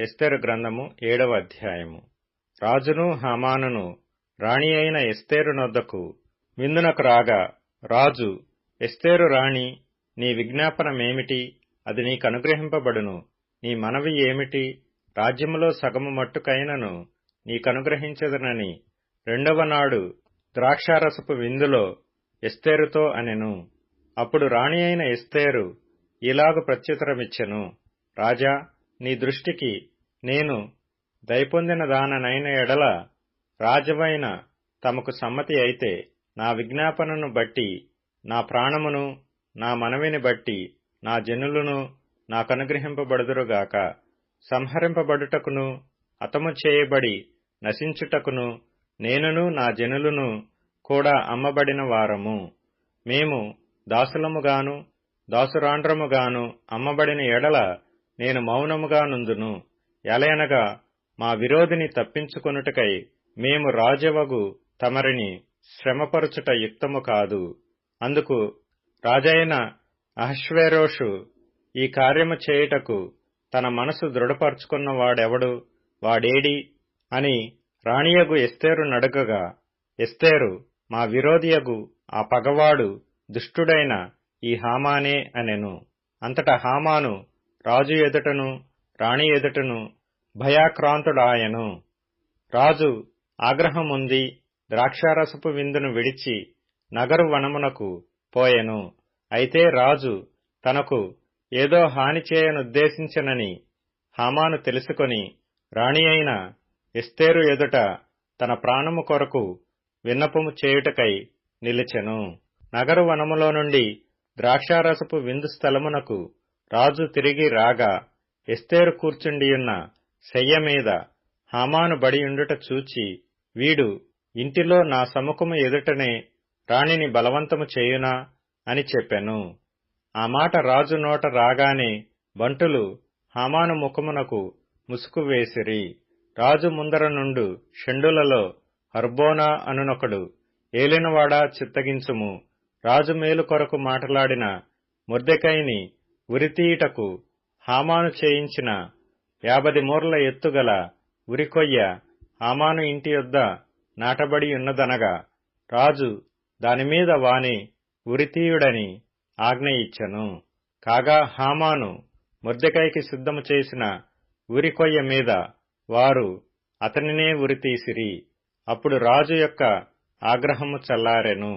ఎస్తేరు గ్రంథము ఏడవ అధ్యాయము. రాజును హమానును రాణి అయిన ఎస్తేరు నొద్దకు విందునకు రాగా రాజు ఎస్తేరు రాణి నీ విజ్ఞాపనమేమిటి? అది నీకు అనుగ్రహింపబడును. నీ మనవి ఏమిటి? రాజ్యములో సగము మట్టుకైనను నీకనుగ్రహించదనని. రెండవ నాడు ద్రాక్షారసపు విందులో ఎస్తేరుతో అనెను. అప్పుడు రాణి అయిన ఎస్తేరు ఇలాగు ప్రత్యుత్తరమిచ్చెను. రాజా నీ దృష్టికి నేను దయపొందిన దాననైన ఎడల రాజవైన తమకు సమ్మతి అయితే నా విజ్ఞాపనను బట్టి నా ప్రాణమును నా మనవిని బట్టి నా జనులను నాకనుగ్రహింపబడుదురుగాక. సంహరింపబడుటకును అతము చేయబడి నశించుటకును నేనును నా జనులను కూడా అమ్మబడిన వారము. మేము దాసులముగాను దాసురాండ్రముగాను అమ్మబడిన ఎడల నేను మౌనముగా నుందును. ఎలయనగా మా విరోధిని తప్పించుకొనుటకై మేము రాజవగు తమరిని శ్రమపరుచుట యుక్తము కాదు. అందుకు రాజైన అహశ్వేరోషు ఈ కార్యము చేయుటకు తన మనసు దృఢపరుచుకున్న వాడెవడు? వాడేడి? అని రాణియగు ఎస్తేరు నడగగా ఎస్తేరు మా విరోధియగు ఆ పగవాడు దుష్టుడైన ఈ హామానే అనెను. అంతటా హామాను రాజు ఎదుటను రాణి ఎదుటను భయాక్రాంతుడాయను. రాజు ఆగ్రహముంది ద్రాక్షారసపు విందును విడిచి నగరు వనమునకు పోయెను. అయితే రాజు తనకు ఏదో హాని చేయనుద్దేశించనని హామాను తెలుసుకొని రాణి అయిన ఎస్తేరు ఎదుట తన ప్రాణము కొరకు విన్నపము చేయుటకై నిలిచెను. నగరు వనములో నుండి ద్రాక్షారసపు విందు స్థలమునకు రాజు తిరిగి రాగా ఎస్తేరు కూర్చుండియున్న శయ్య మీద హామాను బడియుండుట చూచి వీడు ఇంటిలో నా సముఖము ఎదుటనే రాణిని బలవంతము చేయునా అని చెప్పెను. ఆ మాట రాజు నోట రాగానే బంటులు హామాను ముఖమునకు ముసుగు వేసిరి. రాజు ముందర నుండు షండులలో హర్బోనా అనునొకడు ఏలినవాడా చిత్తగించుము. రాజు మేలు కొరకు మాటలాడిన ముర్దెకైని ఉరితీయుటకు హామాను చేయించిన యాభది మూర్ల ఎత్తుగల ఉరికొయ్య హామాను ఇంటి యొద్ద నాటబడి ఉన్నదనగా రాజు దానిమీద వాని ఉరితీయుడని ఆజ్ఞ ఇచ్చెను కాగా హామాను ముర్దెకైకి సిద్ధము చేసిన ఉరికొయ్య మీద వారు అతనినే ఉరితీసిరి. అప్పుడు రాజు యొక్క ఆగ్రహము చల్లారెను.